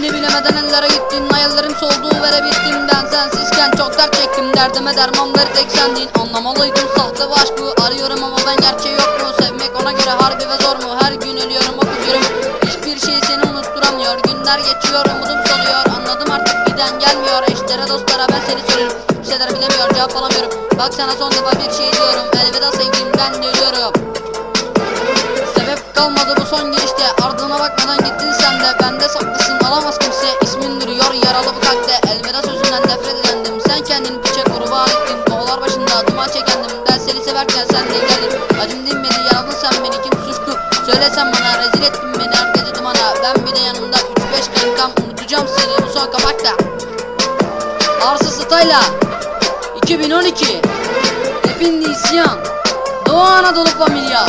Demeden ellere gittin hayallerim soldu verebittimden Sensizken çok dert çektim derdime dermanları tek sendin. Anlamalıydın sahte bu aşkı arıyorum ama ben gerçeği yok mu? Sevmek ona göre harbi ve zor mu? Her gün ölüyorum o kucurum Hiçbir şey seni unutturamıyor. Günler geçiyor umudum soluyor. Anladım artık giden gelmiyor. Eşlere dostlara ben seni soruyorum. Bir şeyler bilemiyor cevap alamıyorum. Bak sana son defa bir şey diyorum. Elveda sevgilimden dönüyorum. Sebep kalmadı bu son girişte. Ardına bakmadan gittin sen de. Bende saklısın alamaz kimse. İsmin duruyor yaralı bu kalpte Elveda sözünden nefret edendim. Sen kendini bıçak kurban ettin Kovalar başında duman çekendim. Ben seni severken sen de geldin. Acım dinmedi yaradın sen beni. Kim suçlu Söylesen bana rezil ettin beni. Her gece dumana. Ben bir de yanımda 3-5 kankam Unutacağım seni bu son kapakta. Arsız Stayla. 2012 Hepin isyan. Doğu Anadolu Familya